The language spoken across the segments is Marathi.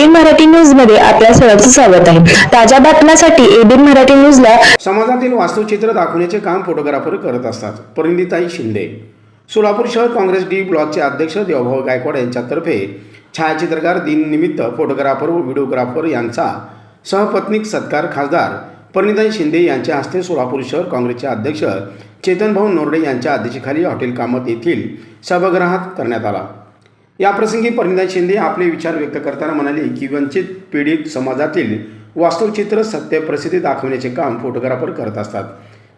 एबीएन मराठी न्यूजमध्ये आपल्या सर्वांचं स्वागत आहे. ताज्या बातम्यांसाठी एबीएन मराठी न्यूजला समाजातील वास्तुचित्र दाखवण्याचे काम फोटोग्राफर करत असतात. परिणिताई शिंदे. सोलापूर शहर काँग्रेस डी ब्लॉकचे अध्यक्ष देवभाऊ गायकवाड यांच्यातर्फे छायाचित्रकार दिननिमित्त फोटोग्राफर व व्हिडिओग्राफर यांचा सहपत्नीक सत्कार खासदार परिणिताई शिंदे यांच्या हस्ते सोलापूर शहर काँग्रेसचे अध्यक्ष चेतनभाऊ नोरडे यांच्या अध्यक्षतेखाली हॉटेल कामत येथील सभागृहात करण्यात आला. याप्रसंगी परिणिता शिंदे आपले विचार व्यक्त करताना म्हणाले की वंचित पीडित समाजातील वास्तवचित्र सत्य दाखवण्याचे काम फोटोग्राफर करत असतात.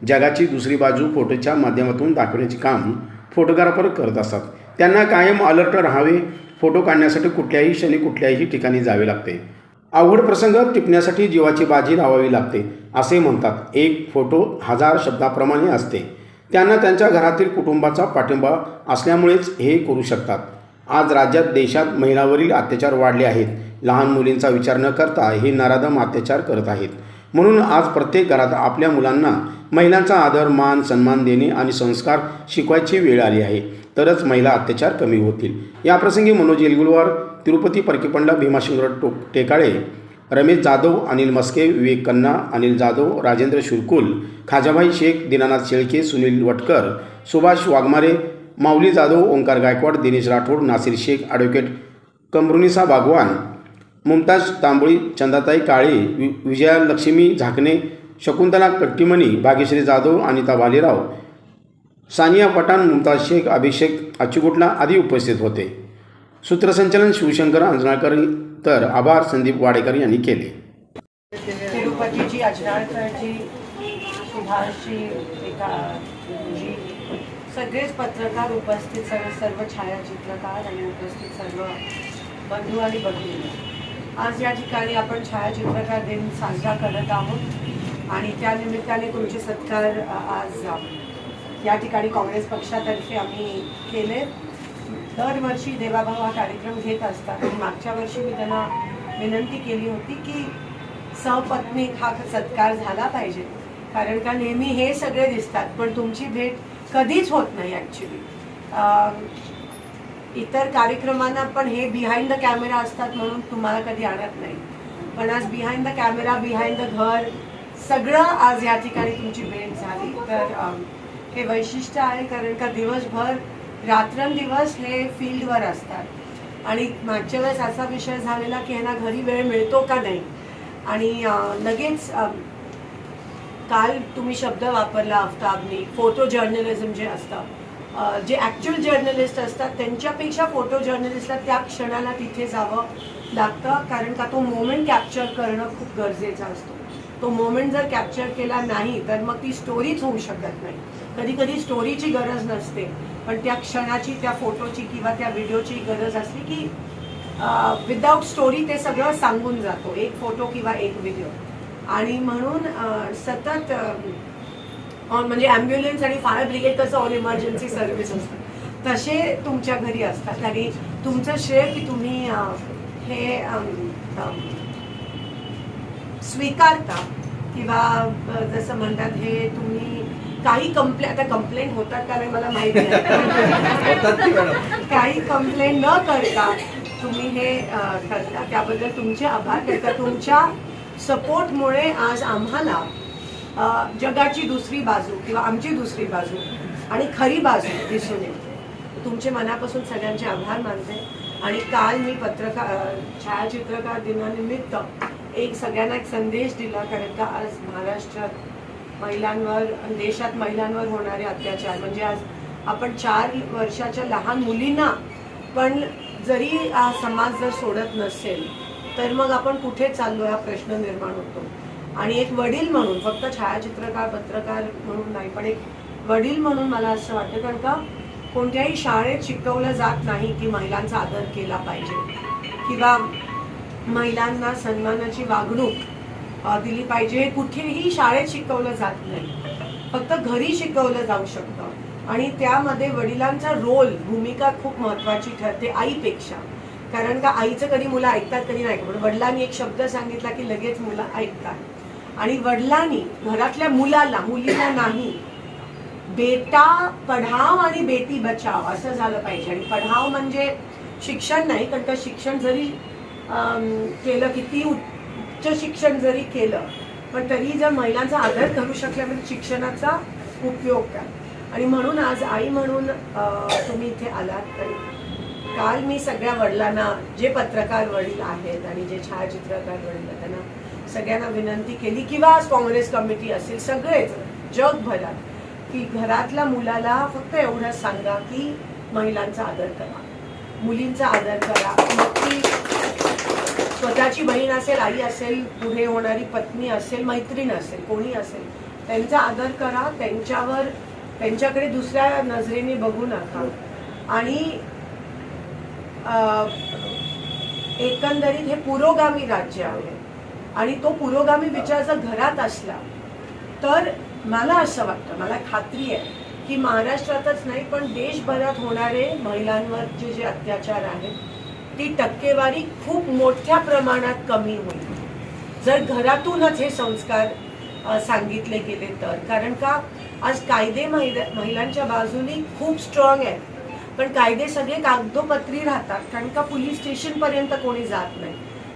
जगाची दुसरी बाजू फोटोच्या माध्यमातून दाखवण्याचे काम फोटोग्राफर करत असतात. त्यांना कायम अलर्ट राहावे फोटो काढण्यासाठी कुठल्याही क्षणी कुठल्याही ठिकाणी जावे लागते. अवघड प्रसंग टिपण्यासाठी जीवाची बाजी लावावी लागते असे म्हणतात. एक फोटो हजार शब्दाप्रमाणे असते. त्यांना त्यांच्या घरातील कुटुंबाचा पाठिंबा असल्यामुळेच हे करू शकतात. आज राज्यात देशात महिलांवरील अत्याचार वाढले आहेत. लहान मुलींचा विचार न करता हे नराधम अत्याचार करत आहेत. म्हणून आज प्रत्येक घरात आपल्या मुलांना महिलांचा आदर मान सन्मान देणे आणि संस्कार शिकवायची वेळ आली आहे. तरच महिला अत्याचार कमी होतील. याप्रसंगी मनोज येलगुलवार तिरुपती परकीपंडा भीमाशंकर टोक टेकाळे रमेश जाधव अनिल मस्के विवेक कन्ना अनिल जाधव राजेंद्र शुरकुल खाजाभाई शेख दीनानाथ शेळके सुनील वटकर सुभाष वाघमारे माऊली जाधव ओंकार गायकवाड दिनेश राठोड नासिर शेख ॲडव्होकेट कमरुनिसा बागवान मुमताज तांबोळी चंदाताई काळे वि विजयालक्ष्मी झाकणे शकुंतला कट्टीमणी भाग्यश्री जाधव अनिता भालेराव सानिया पठाण मुमताज शेख अभिषेक अच्युगुटला आदी उपस्थित होते. सूत्रसंचलन शिवशंकर अंजनाळकर तर आभार संदीप वाडेकर यांनी केले. तिरुपतीची अजनाळकरची सुभाषची एका जी सगळेच पत्रकार उपस्थित सर्व सर्व छायाचित्रकार आणि उपस्थित सर्व बंधू आणि भगिनी. आज या ठिकाणी आपण छायाचित्रकार दिन साजरा करत आहोत आणि त्या निमित्ताने तुमचे सत्कार आज या ठिकाणी काँग्रेस पक्षातर्फे आम्ही केले. दरवर्षी देवाभाव हा कार्यक्रम घेत असतात आणि मागच्या वर्षी मी त्यांना विनंती केली होती की सहपत्नीक हा सत्कार झाला पाहिजे. कारण का नेहमी हे सगळे दिसतात पण तुमची भेट कधीच होत नाही ॲक्च्युली इतर कार्यक्रमांना पण हे बिहाइंड द कॅमेरा असतात म्हणून तुम्हाला कधी आणत नाही. पण आज behind the camera behind the घर सगळं आज या ठिकाणी तुमची भेट झाली. तर हे वैशिष्ट्य आहे कारण का दिवसभर रात्रंदिवस हे फील्डवर असतात. आणि मागच्या वेळेस असा विषय झालेला की ह्यांना घरी वेळ मिळतो का नाही? आणि लगेच काल तुम्ही शब्द वापरला आफताबनी फोटो जर्नलिझम जे असतं जे ॲक्च्युअल जर्नलिस्ट असतात त्यांच्यापेक्षा फोटो जर्नलिस्टला त्या क्षणाला तिथे जावं लागतं कारण का तो मोमेंट कॅप्चर करणं खूप गरजेचा असतो. तो मोमेंट जर कॅप्चर केला नाही तर मग ती स्टोरीच होऊ शकत नाही. कधी कधी स्टोरीची गरज नसते पण त्या क्षणाची त्या फोटोची किंवा त्या व्हिडिओची गरज असली की विदाऊट स्टोरी ते सगळं सांगून जातो एक फोटो किंवा एक व्हिडिओ आणि म्हणून सतत ऑन म्हणजे ॲम्ब्युलन्स आणि फायर ब्रिगेड कसं ऑल इमर्जन्सी सर्व्हिस असतं. तसे तुमच्या घरी असतात. आणि तुमचं श्रेय की तुम्ही हे स्वीकारता किंवा जसं म्हणतात हे तुम्ही काही कंप्ले आता कंप्लेंट होतात का नाही मला माहिती काही कंप्लेंट न करता तुम्ही हे करता. त्याबद्दल तुमचे आभार. करता तुमच्या सपोर्टमुळे आज आम्हाला जगाची दुसरी बाजू किंवा आमची दुसरी बाजू आणि खरी बाजू दिसून येते. तुमचे मनापासून सगळ्यांचे आभार मानते आणि काल मी पत्रकार छायाचित्रकार दिनानिमित्त एक सगळ्यांना एक संदेश दिला कारण का आज महाराष्ट्रात महिलांवर देशात महिलांवर होणारे अत्याचार म्हणजे आज आपण चार वर्षाच्या लहान मुलींना पण जरी हा समाज जर सोडत नसेल तर मग आपण कुठे चाललो हा प्रश्न निर्माण होतो? आणि एक वडील म्हणून फक्त छायाचित्रकार पत्रकार म्हणून नाही पण एक वडील म्हणून मला असं वाटतं कारण का कोणत्याही शाळेत शिकवलं जात नाही की महिलांचा आदर केला पाहिजे. किंवा महिलांना सन्मानाची वागणूक दिली पाहिजे. हे कुठेही शाळेत शिकवलं जात नाही. फक्त घरी शिकवलं जाऊ शकतं. आणि त्यामध्ये वडिलांचा रोल भूमिका खूप महत्वाची ठरते आईपेक्षा. कारण का आईचं कधी मुलं ऐकतात कधी नाही पण वडिलांनी एक शब्द सांगितला की लगेच मुलं ऐकतात. आणि वडिलांनी घरातल्या मुलाला मुलीला नाही बेटा पढाव आणि बेटी बचाव असं झालं पाहिजे. आणि पढाव म्हणजे शिक्षण नाही कारण का शिक्षण जरी केलं किती उच्च शिक्षण जरी केलं पण तरी जर महिलांचा आदर करू शकल्या म्हणजे शिक्षणाचा उपयोग काय आणि म्हणून आज आई म्हणून तुम्ही इथे आलात तरी काल मी सगळ्या वडिलांना जे पत्रकार वडील आहेत आणि जे छायाचित्रकार वडील आहेत त्यांना सगळ्यांना विनंती केली किंवा आज काँग्रेस कमिटी असेल सगळेच जगभरात की घरातल्या मुलाला फक्त एवढंच सांगा की महिलांचा आदर करा. मुलींचा आदर करा. नक्की स्वतःची बहीण असेल आई असेल पुढे होणारी पत्नी असेल मैत्रीण असेल कोणी असेल त्यांचा आदर करा. त्यांच्यावर त्यांच्याकडे दुसऱ्या नजरेने बघू नका. आणि एकंदरीत हे पुरोगामी राज्य आहे. आणि तो पुरोगामी विचार जर घरात असला तर मला असं वाटतं मला खात्री आहे की महाराष्ट्रातच नाही पण देशभरात होणारे महिलांवरचे जे अत्याचार आहेत ती टक्केवारी खूप मोठ्या प्रमाणात कमी होईल. जर घरातूनच हे संस्कार सांगितले गेले तर. कारण का आज कायदे महिला महिलांच्या बाजूनी खूप स्ट्रॉंग आहेत. पण कायदे सगळे कागदोपत्री राहतात कारण का पोलीस स्टेशनपर्यंत कोणी जात नाही.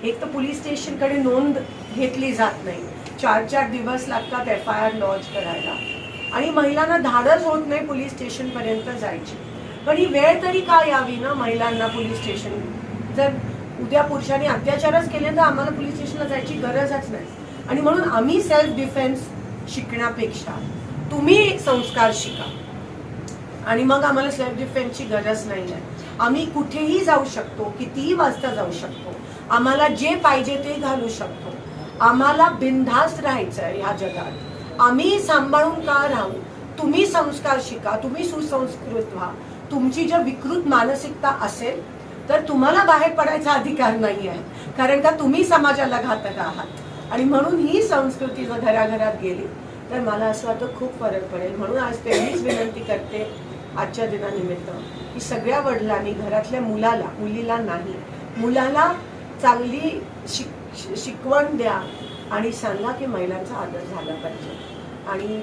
एक तर पोलीस स्टेशनकडे नोंद घेतली जात नाही. चार चार दिवस लागतात एफ आय आर लॉन्च करायला. आणि महिलांना धाडच होत नाही पोलीस स्टेशनपर्यंत जायची. पण ही वेळ तरी का यावी ना महिलांना पोलीस स्टेशन? जर उद्या पुरुषांनी अत्याचारच केले तर आम्हाला पोलीस स्टेशनला जायची गरजच नाही. आणि म्हणून आम्ही सेल्फ डिफेन्स शिकण्यापेक्षा तुम्ही संस्कार शिका. आणि मग आम्हाला सेल्फ डिफेन्सची गरज नाही आहे. आम्ही कुठेही जाऊ शकतो कितीही वाजता जाऊ शकतो आम्हाला जे पाहिजे ते घालू शकतो. आम्हाला बिनधास्त राहायचं आहे ह्या जगात. आम्ही सांभाळून का राहू? तुम्ही संस्कार शिका तुम्ही सुसंस्कृत व्हा. तुमची जर विकृत मानसिकता असेल तर तुम्हाला बाहेर पडायचा अधिकार नाही आहे कारण का तुम्ही समाजाला घातक आहात. आणि म्हणून ही संस्कृती जर घराघरात गेली तर मला असं वाटतं खूप फरक पडेल. म्हणून आज तेवढीच विनंती करते. आजच्या दिनानिमित्त. की सगळ्या वडिलांनी घरातल्या मुलाला मुलीला नाही मुलाला चांगली शिक शिकवण द्या आणि सांगा की महिलांचा आदर झाला पाहिजे. आणि